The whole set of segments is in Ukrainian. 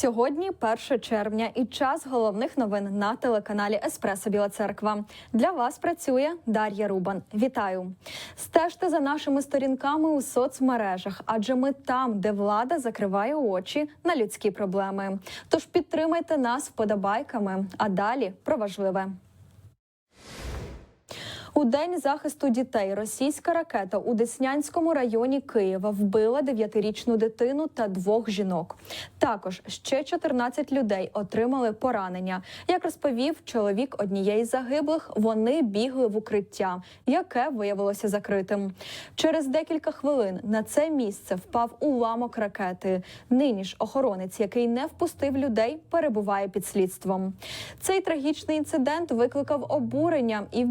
Сьогодні 1 червня і час головних новин на телеканалі Еспресо Біла Церква. Для вас працює Дар'я Рубан. Вітаю! Стежте за нашими сторінками у соцмережах, адже ми там, де влада закриває очі на людські проблеми. Тож підтримайте нас вподобайками. А далі про важливе. У день захисту дітей російська ракета у Деснянському районі Києва вбила дев'ятирічну дитину та двох жінок. Також ще 14 людей отримали поранення. Як розповів чоловік однієї з загиблих, вони бігли в укриття, яке виявилося закритим. Через декілька хвилин на це місце впав уламок ракети. Нині ж охоронець, який не впустив людей, перебуває під слідством. Цей трагічний інцидент викликав обурення і в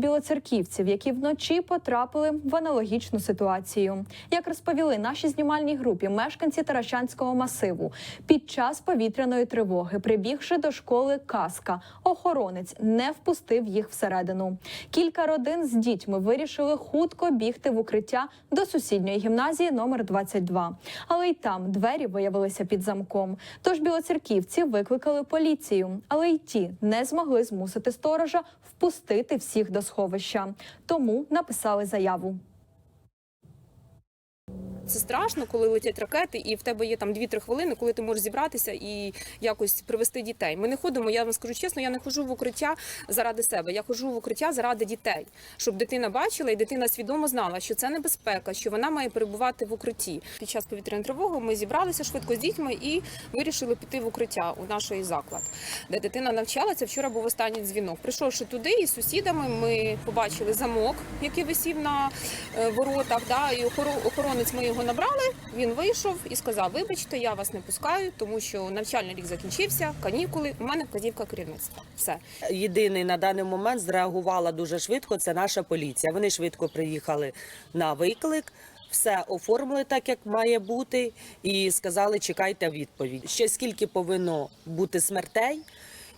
Білоцерківців, які вночі потрапили в аналогічну ситуацію. Як розповіли нашій знімальній групі мешканці Таращанського масиву, під час повітряної тривоги, прибігши до школи Каска, охоронець не впустив їх всередину. Кілька родин з дітьми вирішили хутко бігти в укриття до сусідньої гімназії номер 22. Але й там двері виявилися під замком. Тож білоцерківці викликали поліцію, але й ті не змогли змусити сторожа впустити всіх до сховища. Тому написали заяву. Це страшно, коли летять ракети, і в тебе є там 2-3 хвилини, коли ти можеш зібратися і якось привести дітей. Ми не ходимо. Я вам скажу чесно, я не ходжу в укриття заради себе. Я ходжу в укриття заради дітей, щоб дитина бачила і дитина свідомо знала, що це небезпека, що вона має перебувати в укритті. Під час повітряної тривоги ми зібралися швидко з дітьми і вирішили піти в укриття у нашої заклад, де дитина навчалася. Вчора був останній дзвінок. Прийшовши туди із сусідами, ми побачили замок, який висів на е, воротах. Да, і охоро- охоронець ми його набрали. Він вийшов і сказав: Вибачте, я вас не пускаю, тому що навчальний рік закінчився, канікули. У мене вказівка керівництва. Все. Єдиний на даний момент зреагувала дуже швидко. Це наша поліція. Вони швидко приїхали на виклик. Все оформили так, як має бути, і сказали, чекайте відповідь. Ще скільки повинно бути смертей,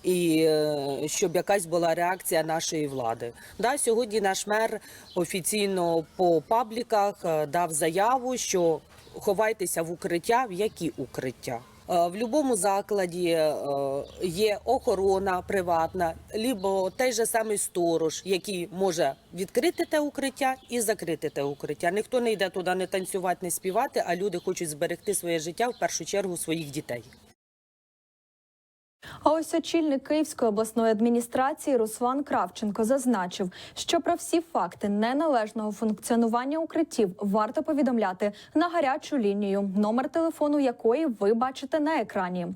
і е, щоб якась була реакція нашої влади. Да, сьогодні наш мер офіційно по пабліках е, дав заяву, що ховайтеся в укриття. В які укриття? Е, В будь-якому закладі є охорона приватна, либо той же самий сторож, який може відкрити те укриття і закрити те укриття. Ніхто не йде туди не танцювати, не співати, а люди хочуть зберегти своє життя в першу чергу своїх дітей. А ось очільник Київської обласної адміністрації Руслан Кравченко зазначив, що про всі факти неналежного функціонування укриттів варто повідомляти на гарячу лінію, номер телефону якої ви бачите на екрані.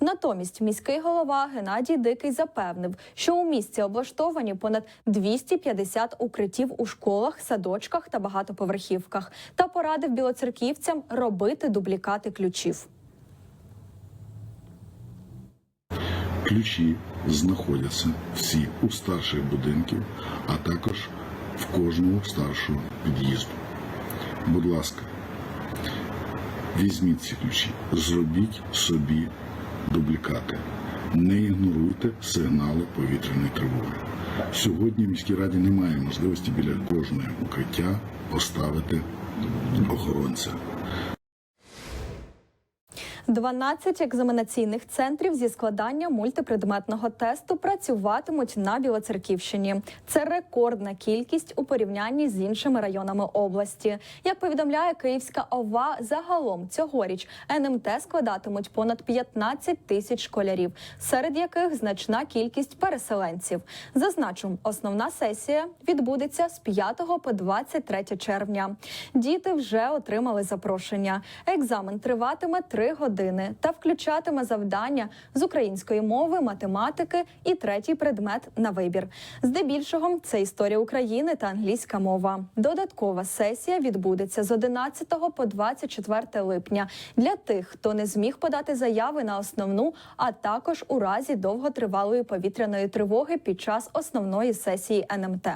Натомість міський голова Геннадій Дикий запевнив, що у місті облаштовані понад 250 укриттів у школах, садочках та багатоповерхівках, та порадив білоцерківцям робити дублікати ключів. Ключі знаходяться всі у старших будинків, а також в кожному старшого під'їзду. Будь ласка, візьміть ці ключі, зробіть собі дублікати. Не ігноруйте сигнали повітряної тривоги. Сьогодні в міській раді немає можливості біля кожного укриття поставити охоронця. 12 екзаменаційних центрів зі складання мультипредметного тесту працюватимуть на Білоцерківщині. Це рекордна кількість у порівнянні з іншими районами області. Як повідомляє Київська ОВА, загалом цьогоріч НМТ складатимуть понад 15 тисяч школярів, серед яких значна кількість переселенців. Зазначу, основна сесія відбудеться з 5 по 23 червня. Діти вже отримали запрошення. Екзамен триватиме 3 години та включатиме завдання з української мови, математики і третій предмет на вибір. Здебільшого це історія України та англійська мова. Додаткова сесія відбудеться з 11 по 24 липня для тих, хто не зміг подати заяви на основну, а також у разі довготривалої повітряної тривоги під час основної сесії НМТ.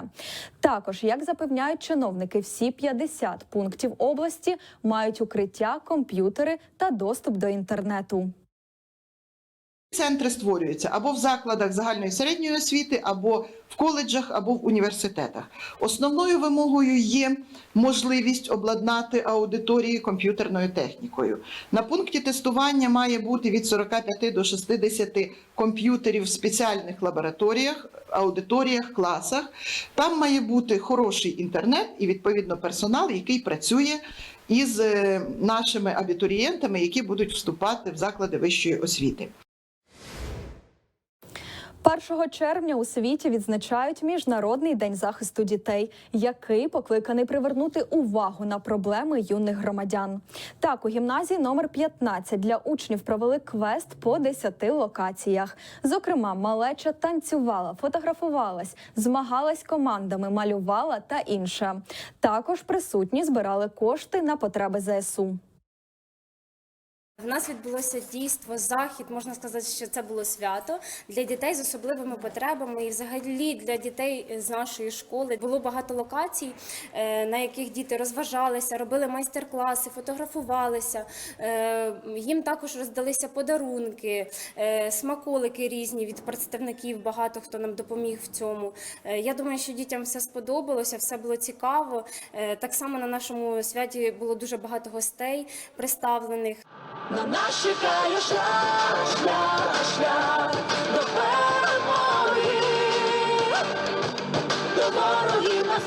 Також, як запевняють чиновники, всі 50 пунктів області мають укриття, комп'ютери та доступ до інтернету. Центри створюються або в закладах загальної середньої освіти, або в коледжах, або в університетах. Основною вимогою є можливість обладнати аудиторії комп'ютерною технікою. На пункті тестування має бути від 45 до 60 комп'ютерів в спеціальних лабораторіях, аудиторіях, класах. Там має бути хороший інтернет і відповідно персонал, який працює із е, нашими абітурієнтами, які будуть вступати в заклади вищої освіти. 1 червня у світі відзначають Міжнародний день захисту дітей, який покликаний привернути увагу на проблеми юних громадян. Так, у гімназії номер 15 для учнів провели квест по 10 локаціях. Зокрема, малеча танцювала, фотографувалась, змагалась командами, малювала та інше. Також присутні збирали кошти на потреби ЗСУ. В нас відбулося дійство, захід, можна сказати, що це було свято для дітей з особливими потребами і взагалі для дітей з нашої школи. Було багато локацій, е, на яких діти розважалися, робили майстер-класи, фотографувалися. Е, Їм також роздалися подарунки, е, смаколики різні від представників. Багато хто нам допоміг в цьому. Я думаю, що дітям все сподобалося, все було цікаво. Так само на нашому святі було дуже багато гостей представлених. На нас чекає шлях, шлях, шлях до перемоги, до ворогів на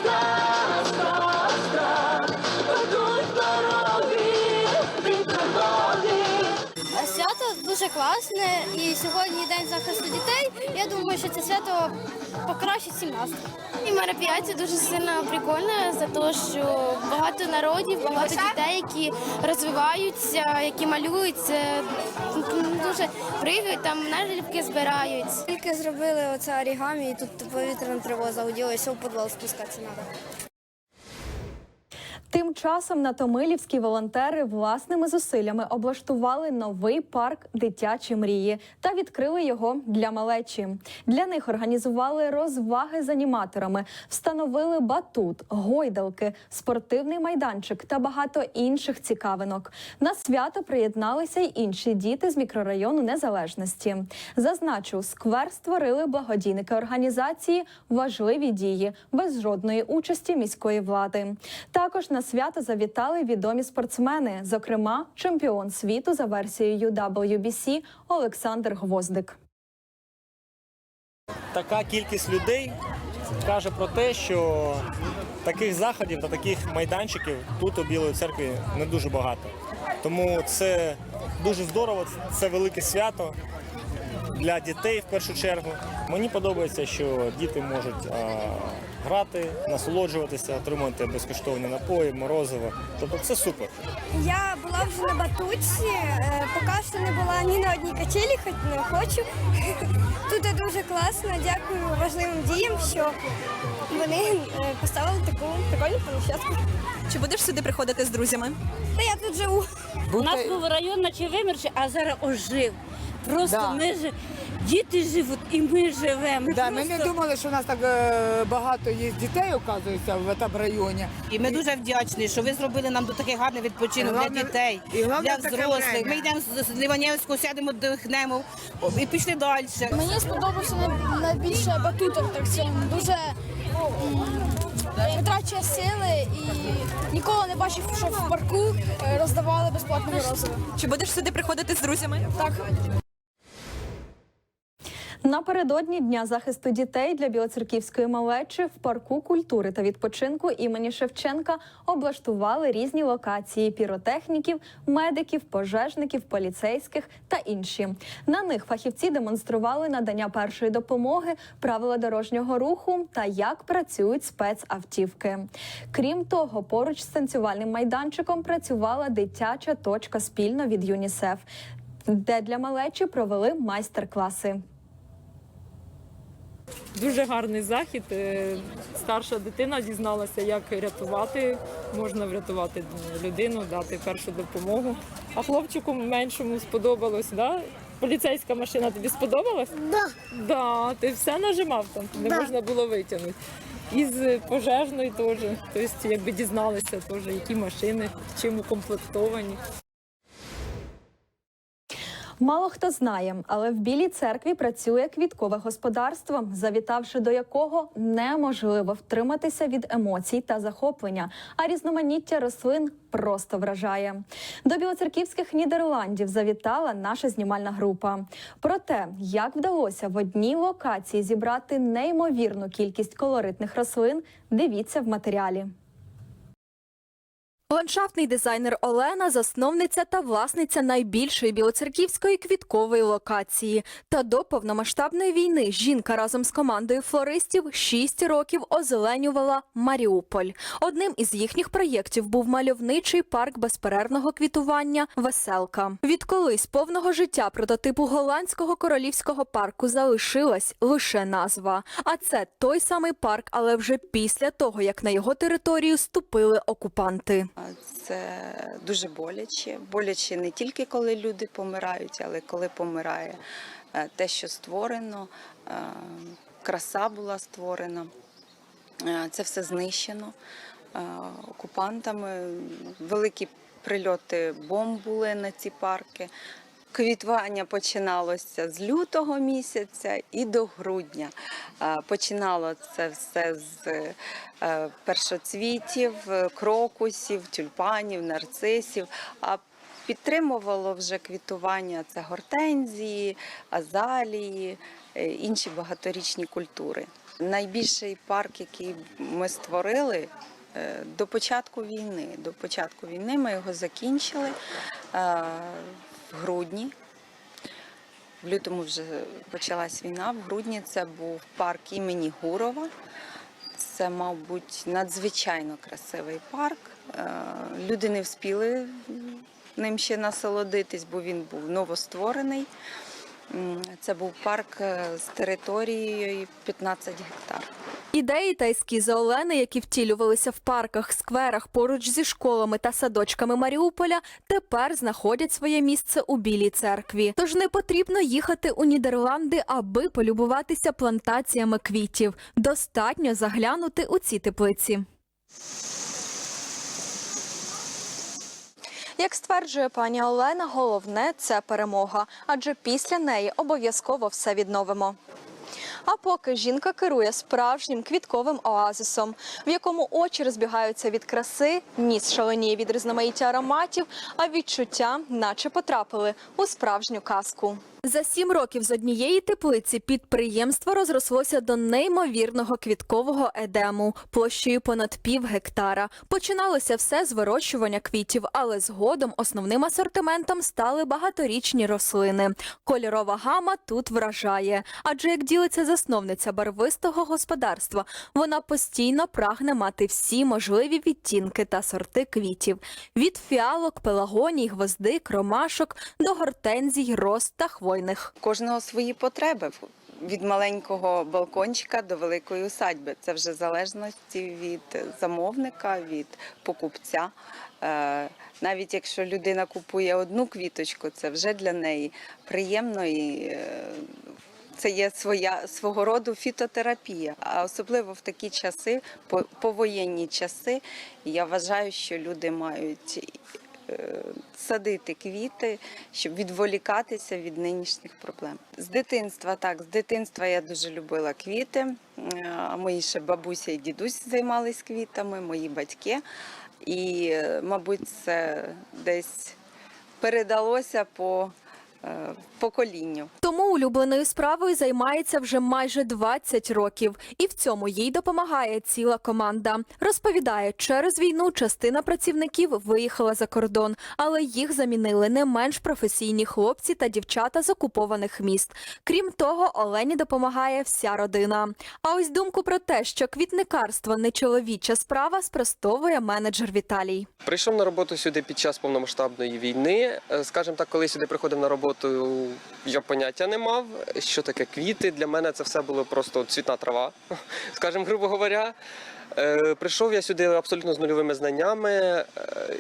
дуже класне, і сьогодні день захисту дітей. Я думаю, що це свято покращить всім настрій. І мероприятие дуже сильно прикольне за те, що багато народів, багато дітей, які розвиваються, які малюються, дуже пригають, там наліпки збирають. Тільки зробили оце орігамі, і тут повітряна тривога зауділася, в підвал спускатися треба. Тим часом на Томилівські волонтери власними зусиллями облаштували новий парк дитячі мрії та відкрили його для малечі. Для них організували розваги з аніматорами, встановили батут, гойдалки, спортивний майданчик та багато інших цікавинок. На свято приєдналися й інші діти з мікрорайону Незалежності. Зазначу, сквер створили благодійники організації важливі дії без жодної участі міської влади. Також на свято завітали відомі спортсмени, зокрема чемпіон світу за версією WBC Олександр Гвоздик. така кількість людей каже про те, що таких заходів та таких майданчиків тут у Білої церкві не дуже багато. Тому це дуже здорово, це велике свято для дітей в першу чергу. Мені подобається, що діти можуть грати, насолоджуватися, отримувати безкоштовні напої, морозиво. Тобто це супер. Я була вже на батуті, е, поки що не була ні на одній качелі, хоч не хочу. Тут дуже класно, дякую важливим діям, що вони е, поставили таку прикольну площадку. Чи будеш сюди приходити з друзями? Та я тут живу. У нас був район, наче вимерший, а зараз ожив. Просто Да. ми ж діти живуть і ми живемо. Да, ми не думали, що у нас так е, багато є дітей, оказується, в цьому районі. І ми дуже вдячні, що ви зробили нам такий гарний відпочинок Головне- для дітей, і головне для взрослих. Ми йдемо з Ліванівського, сядемо, дихнемо і пішли далі. Мені сподобався найбільше батутом, так цьому. Дуже витрачує сили і ніколи не бачив, що в парку е, роздавали безплатне морозиво. Чи будеш сюди приходити з друзями? Так. Напередодні дня захисту дітей для білоцерківської малечі в парку культури та відпочинку імені Шевченка облаштували різні локації піротехніків, медиків, пожежників, поліцейських та інші. На них фахівці демонстрували надання першої допомоги, правила дорожнього руху та як працюють спецавтівки. Крім того, поруч з танцювальним майданчиком працювала дитяча точка спільно від ЮНІСЕФ, де для малечі провели майстер-класи. Дуже гарний захід. Е, Старша дитина дізналася, як рятувати. Можна врятувати людину, дати першу допомогу. А хлопчику меншому сподобалось, да? Поліцейська машина тобі сподобалась? Да. Да, ти все нажимав там, не можна було витягнути. І з пожежної теж. Тобто, якби дізналися теж, які машини, чим укомплектовані. Мало хто знає, але в Білій церкві працює квіткове господарство, завітавши до якого неможливо втриматися від емоцій та захоплення, а різноманіття рослин просто вражає. До білоцерківських Нідерландів завітала наша знімальна група. Про те, як вдалося в одній локації зібрати неймовірну кількість колоритних рослин, дивіться в матеріалі. Ландшафтний дизайнер Олена засновниця та власниця найбільшої білоцерківської квіткової локації. Та до повномасштабної війни жінка разом з командою флористів 6 років озеленювала Маріуполь. Одним із їхніх проєктів був мальовничий парк безперервного квітування Веселка. Відколи з повного життя прототипу голландського королівського парку залишилась лише назва. А це той самий парк, але вже після того, як на його територію ступили окупанти. Це дуже боляче. Боляче не тільки коли люди помирають, але коли помирає е, те, що створено, е, краса була створена. Е, Це все знищено окупантами. Великі прильоти бомб були на ці парки. Квітування починалося з лютого місяця і до грудня. Починало це все з е, першоцвітів, крокусів, тюльпанів, нарцисів. А підтримувало вже квітування це гортензії, азалії, е, інші багаторічні культури. Найбільший парк, який ми створили. е, До початку війни. До початку війни ми його закінчили в грудні. В лютому вже почалась війна. В грудні це був парк імені Гурова. Це, мабуть, надзвичайно красивий парк. Е, Люди не вспіли ним ще насолодитись, бо він був новостворений. Це був парк е, з територією 15 гектар. Ідеї та ескізи Олени, які втілювалися в парках, скверах поруч зі школами та садочками Маріуполя, тепер знаходять своє місце у Білій церкві. Тож не потрібно їхати у Нідерланди, аби полюбуватися плантаціями квітів. Достатньо заглянути у ці теплиці. Як стверджує пані Олена, головне це перемога, адже після неї обов'язково все відновимо. А поки жінка керує справжнім квітковим оазисом, в якому очі розбігаються від краси, ніс шаленіє від різноманіття ароматів, а відчуття, наче потрапили у справжню казку. За сім років з однієї теплиці підприємство розрослося до неймовірного квіткового едему площею понад пів гектара. Починалося все з вирощування квітів, але згодом основним асортиментом стали багаторічні рослини. Кольорова гама тут вражає. Адже як ділиться засновниця барвистого господарства, вона постійно прагне мати всі можливі відтінки та сорти квітів: від фіалок, пелагоній, гвоздик, ромашок до гортензій, роз та хвойних. Кожного свої потреби. Від маленького балкончика до великої усадьби. Це вже залежності від замовника, від покупця. Е, Навіть якщо людина купує одну квіточку, це вже для неї приємно і е, це є своя свого роду фітотерапія. А особливо в такі часи, по- повоєнні часи, я вважаю, що люди мають е, садити квіти, щоб відволікатися від нинішніх проблем. З дитинства так, з дитинства я дуже любила квіти. Мої ще бабуся і дідусь займались квітами, мої батьки. І, е, мабуть, це десь передалося по поколінню. Тому улюбленою справою займається вже майже 20 років, і в цьому їй допомагає ціла команда. Розповідає, через війну частина працівників виїхала за кордон, але їх замінили не менш професійні хлопці та дівчата з окупованих міст. Крім того, Олені допомагає вся родина. А ось думку про те, що квітникарство не чоловіча справа, спростовує менеджер Віталій. Прийшов на роботу сюди під час повномасштабної війни. Е, Скажімо так, коли сюди приходив на роботу, я поняття не мав. Що таке квіти? Для мене це все було просто цвітна трава, скажімо, грубо говоря. Е, Прийшов я сюди абсолютно з нульовими знаннями, е,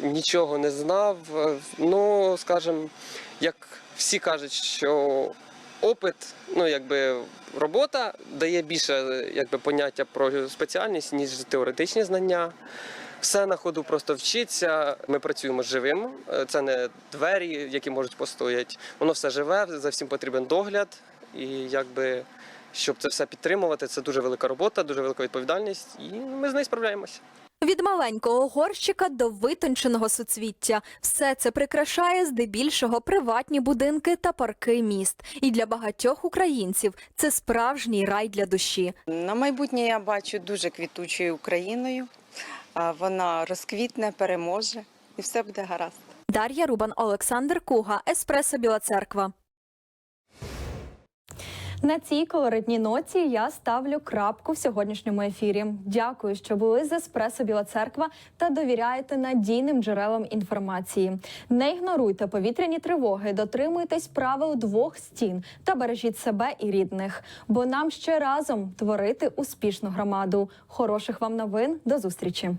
нічого не знав. Е, Ну, скажімо, як всі кажуть, що опит, ну якби робота дає більше якби, поняття про спеціальність, ніж теоретичні знання. Все на ходу просто вчиться. Ми працюємо живим. Е, Це не двері, які можуть постояти. Воно все живе, за всім потрібен догляд. І якби щоб це все підтримувати, це дуже велика робота, дуже велика відповідальність, і ми з нею справляємося. Від маленького горщика до витонченого суцвіття все це прикрашає здебільшого приватні будинки та парки міст. І для багатьох українців це справжній рай для душі. На майбутнє я бачу дуже квітучою Україною. А Вона розквітне, переможе і все буде гаразд. Дар'я Рубан, Олександр Куга, Еспресо Біла Церква. На цій колоритній ноті я ставлю крапку в сьогоднішньому ефірі. Дякую, що були з Еспресо Біла Церква та довіряєте надійним джерелам інформації. Не ігноруйте повітряні тривоги, дотримуйтесь правил двох стін та бережіть себе і рідних. Бо нам ще разом творити успішну громаду. Хороших вам новин до зустрічі.